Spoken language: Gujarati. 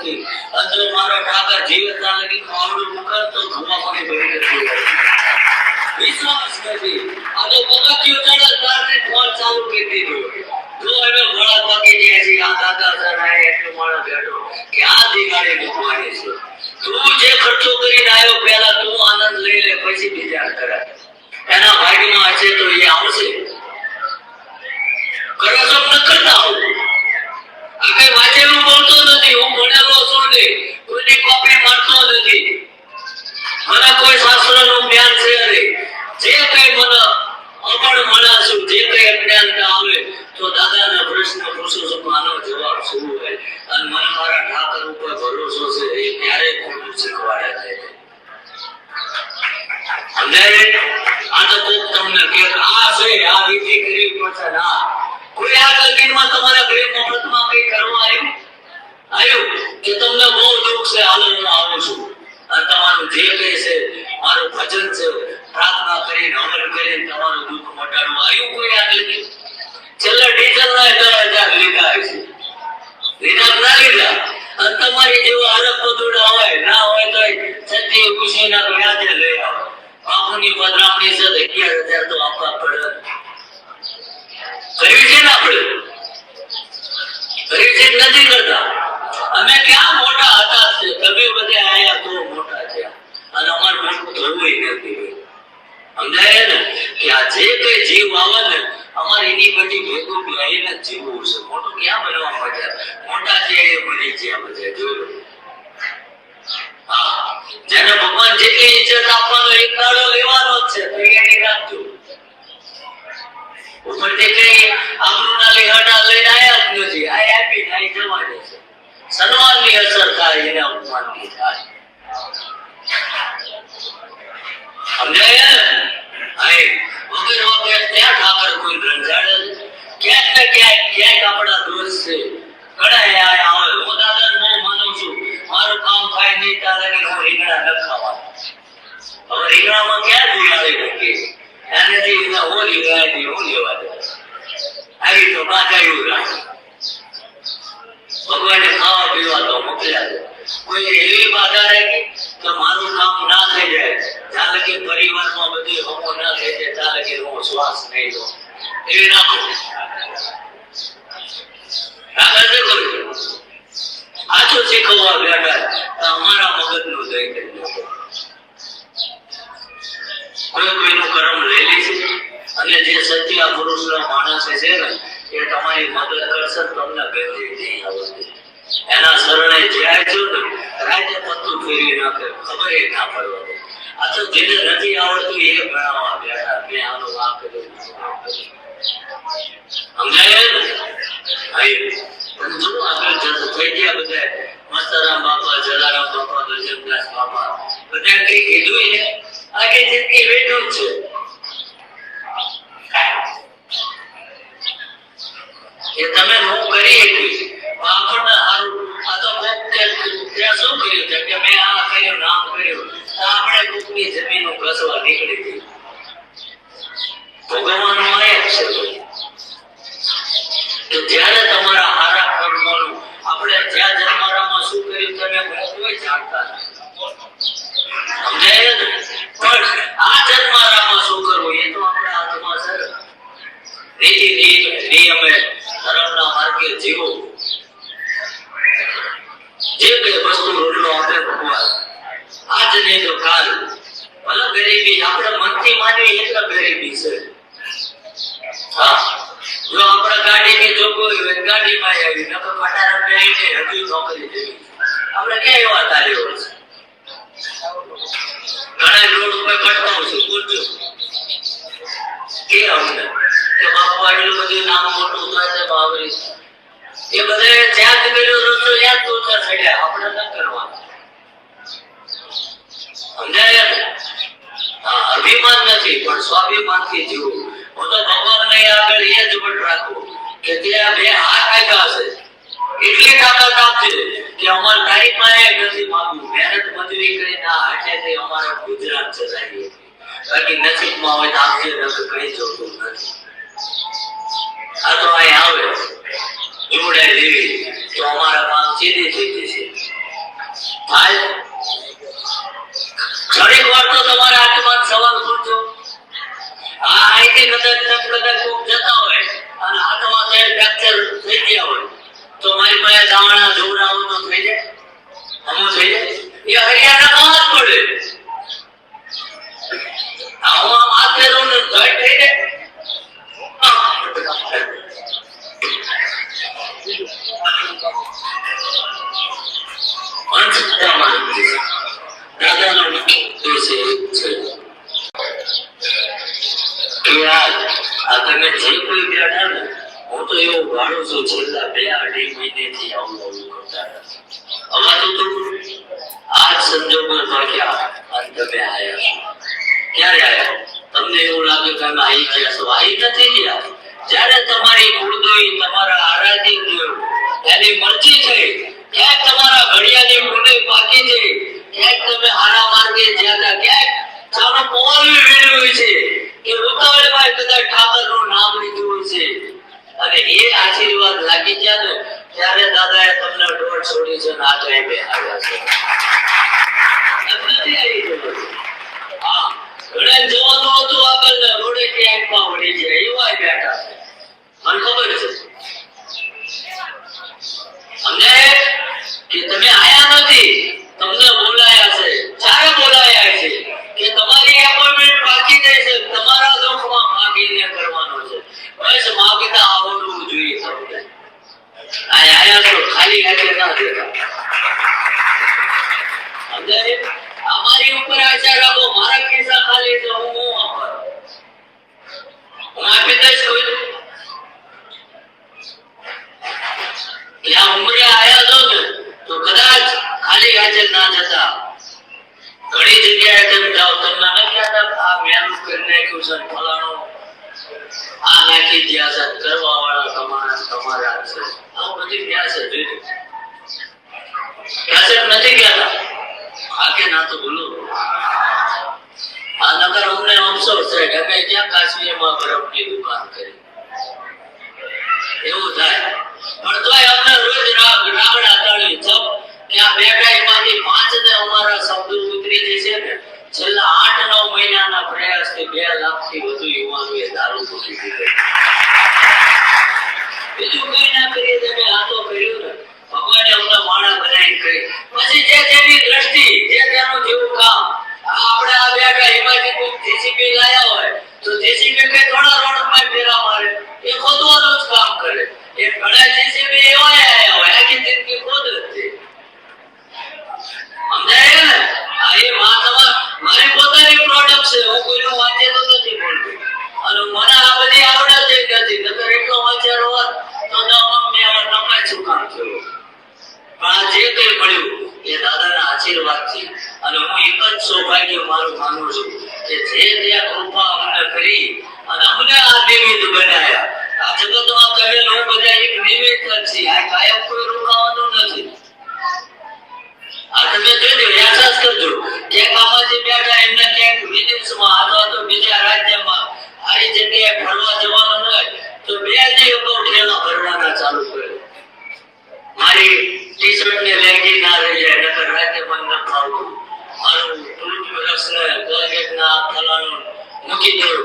નથી. અંદર મારો ઠાકર જીવત ના લગી માવડું મુકર તો ધમાકોની ભરી નથી. વિશ્વાસ નથી. આ તો ચડે તારને ફોન ચાલુ કરી દીધો. જો હવે ઘોડા પાકી ગયા છે, આ દાદા સરાય એટલો માણસ બેઠો. કે આ દિવાળી મૂકવાની છે. તું જે ખર્ચો કરીને આવ્યો, પહેલા તું આનંદ લઈ લે, પછી બીજા કરે. એના ભાગ્યમાં હશે તો એ આવશે. કરો છો ન કરતા આવું આ કઈ વાંચેલું બોલતો નથી હું ભણેલો છું નહીં કોઈની કોપી મારતો નથી મને કોઈ શાસ્ત્રનું જ્ઞાન છે નહીં જે કઈ મને અપણ માણસ છું જે કઈ અજ્ઞાનતા આવે તો દાદાના પ્રશ્ન પૂછું છું તો આનો જવાબ શું હોય અને મને મારા ઠાકર ઉપર ભરોસો છે એ ક્યારેય ખોટું શીખવાડે નહીં સમજાય આ તો કોક તમને કે આ છે, આ વિધિ કરવી પડશે ના. કોઈ આ કલ્પિનમાં તમારા ગૃહ મફતમાં કઈ કરવા આવ્યું? આવ્યું? કે તમને બહુ દુઃખ છે હાલ હું આવું છું. અને તમારું જે કઈ છે, મારું ભજન છે, પ્રાર્થના કરીને, અમલ કરીને તમારું દુઃખ મટાડવું આવ્યું કોઈ આ કલ્પિત છેલ્લા ડીઝલ ના દસ હજાર લીધા છે. નથી કરતા? અમે ક્યાં મોટા હતા તમે બધે આયા તો મોટા છે અને અમારું મોટું થવું નથી સમજાય કે આ જે કઈ જીવ આવે ને અમારે એની બધી ભેગું જ જીવવું છે. મોટું ક્યાં બનવા મજા મોટા એ બની ગયા બધા જોયું જેને ભગવાન જેટલી ઇજ્જત આપવાનો એક દાડો લેવાનો જ છે તૈયારી રાખજો. ઉપરથી કઈ આબરૂના લેહાડા લઈને આવ્યા જ નથી, આ આપી ને જવા દે છે. સન્માનની અસર થાય એને અપમાનની થાય. સમજાય ન ખાવા આવી તો બાજાયું રાખે ભગવાને ખાવા પીવા તો મોકલ્યા કોઈ એવી બાધા રાખી કે મારું કામ ના થઈ જાય. ચાલે કે પરિવારમાં બધી હમો ના થઈ જાય ચાલે કે હું શ્વાસ નહીં લો એવી રાખો રાખે છે કોઈ આજો શીખવવા બેઠા અમારા મગજનું દઈ દેજો કોઈ કોઈનું કર્મ લઈ લેશે અને જે સત્ય પુરુષના માણસ છે ને, એ તમારી મદદ કરશે, તમને ગતિ નહીં આવશે એના શરણે જ્યાં છો ને, રાતે પત્તું ફેરવી નાખે, ખબર ના પડવા આ તો જેને નથી આવડતું એ ભણાવવા બેઠા મેં આનો આ આ કર્યું. સમજાય બધા મસ્તરામ બાપા, જલારામ બાપા બાપા. બધા કઈ કીધું ને આખી જિંદગી બેઠું જ છે એ તમે હું કરી શકીશ આપણને હારું આ તો કોક કે ત્યાં શું કર્યું છે કે મેં આ કર્યું ને આમ કર્યું તો આપણે કોકની જમીનો ઘસવા નીકળી ગઈ. ભોગવવાનું આ જ છે. જ્યારે તમારા હારા કર્મોનું, આપણે જ્યાં જન્મારામાં શું કર્યું તમે કોઈ જાણતા સમજાય ને? પણ આ જન્મારામાં શું કરવું એ તો આપણા હાથમાં છે. ને. નીતિ નિયમ- નિયમે ધર્મના માર્ગે જીવો જે કઈ વસ્તુ રોટલો આપે ભગવાન આજ નહીં તો કાલ ભલે ગરીબી આપણે મનથી માનવી ગરીબી છે? હા. જો આપણે ગાડીની જોગવાઈ હોય ગાડીમાં આવી આપણે પટારા પહેરીને હજુ નોકરી જેવી. આપણે ક્યાં એવા તાર્યો છે? ઘણા રોડ ઉપર કટકાવ છું, બોલજો. કે અમને કે બાપુ આટલું બધું નામ મોટું થાય છે, બાવરી. એ બધા ત્યાગ કર્યો રસ્તો યાદ તો ચડ્યા આપણે ન કરવાનું. સમજાય અભિમાન નથી, પણ સ્વાભિમાનથી જીવવું હું તો ભગવાનને આગળ એ જ વટ રાખું કે ત્યાં બે હાથ આપ્યા છે એટલી તાકાત આપજે કે અમારે તારી પાસે નથી માંગવું મહેનત મજૂરી કરીને આ હાથેથી અમારા ગુજરાત ચલાવીએ. બાકી નસીબમાં હોય તો આપજે નથી કઈ જોતું નથી. આ તો અહીં આવે. જોડાઈ લેવી તો અમારા કામ સીધી થઈ જશે. થાય ઘણી વાર તો તમારે આત્માને સવાલ પૂછો. આ અહીંથી કદાચ કદાચ કોક જતા હોય અને હાથમાં કઈ ફ્રેક્ચર થઈ ગયા હોય. તો મારી પાસે જોવડાવો તો થઈ જાય? અમુક થઈ જાય? એ હરિયાણા માં જ પડે આવું આમ હાથ ફેરવું ને ધડ થઈ જાય અંશતામાં દાદાનો દિવસે છે કે જે કોઈ બેઠા ને હું તો એવો ભાડું છું છેલ્લા બે અઢી મહિનેથી આવું આવું કરતા. અમારું તો આ જ સંજોગો ભાગ્યા અને તમે આવ્યા છો. ક્યારે આવ્યા તમને એવું લાગે કે અમે આવી ગયા છો? આવી નથી ગયા. જ્યારે તમારી કુળદેવી તમારા આરાધ્ય દેવ એની મરજી છે. ક્યાંક તમારા ઘડિયાની મૂંડે બાકી છે. ક્યાંક તમે હારા માર્ગે જ્યાં ક્યાંક ચાલો પોલવી મેળવ્યું છે. કે ઉતાવળમાં કદાચ ઠાકરનું નામ લીધું છે અને એ આશીર્વાદ લાગી ગયા ને, ત્યારે દાદાએ તમને ડોળ છોડી છે આ ટાઈમે આવ્યા છે. હતું આગળ ને રોડે ક્યાંકમાં ખબર છે. અને તમે આયા નથી? તમને બોલાયા છે. ચારે બોલાયા છે. દુઃખમાં કરવાનો છે. બસ માગતા આવડવું જોઈએ આયા તો ખાલી હાથે ના અમને અમારી ઉપર આચાર રાખો મારા કેસા ખાલી છે હું હું. મા આપી દઈશ કોઈ દી. ત્યાં ઉંમરે આયા છો ને તો કદાચ ખાલી હાજર ના જતા ઘણી જગ્યાએ તેમ જાઓ તમને નથી કહેતા આ મેલું કરી નાખ્યું છે ને ફલાણું આ નાખી ગયા છે કરવા વાળા તમારા તમારા છે આ બધી ક્યાં છે જોઈ લો. ક્યાં છે નથી કહેતા હા કે ના તો બોલો આ નગર અમને અફસોસ છે. કે અમે ક્યાં કાશ્મીરમાં બરફની દુકાન કરી? એવું થાય? પણ તોય અમને રોજ રાગ રાગડા તળી જપ ત્યાં બેઠા માંથી પાંચ ને અમારા શબ્દો ઉતરી જશે ને, છેલ્લા આઠ નવ મહિનાના પ્રયાસથી બે લાખથી વધુ યુવાનોએ દારૂ મૂકી દીધો. બીજું કઈ ના કરીએ તમે, આ તો કર્યું ને. ભગવાને અમને માણા બનાવી કરી પછી જે તેની દ્રષ્ટિ, જે તેનું જેવું કામ આપણે આ બેઠા એમાંથી કોઈ જેસીબી લાયા હોય, તો જેસીબી કઈ થોડા રોડમાં ફેરા મારે. એ ખોદવાનું જ કામ કરે. એ ઘણા જેસીબી એવા આયા હોય, આખી જિંદગી ખોદ જ છે. સમજાય ને? એ મારી પોતાની પ્રોડક્ટ છે, હું કોઈનું વાંચેલો નથી બોલતો અને મને આ બધી આવડત જ નથી નકર એટલો વાંચેલો હોત તો દવામાં મેં હવે નપાય શું કામ થયું પણ આ જે કંઈ મળ્યું એ દાદાના આશીર્વાદથી અને હું એક જ માનું છું કે જે તે અમને કરી અને અમને આ નિમિત્ત બનાવ્યા. આ જગતમાં કહેલ હું બધા એક નિમિત્ત જ છે. આ કાયમ કોઈ રોકાવાનું નથી. આ તમે આમાંથી બેઠા એમને ક્યાંક વિદેશમાં અથવા તો બીજા રાજ્યમાં, આવી જગ્યાએ ફરવા જવાનું હોય તો બે દી અગાઉ ઠેલા ભરવાના ચાલુ કરે મારી ટી શર્ટ ને લેંગી ના રહી જાય નકર રાતે મને ન ફાવતું મારું ટૂથબ્રશ ને કોલગેટ ના ફલાણું મૂકી દો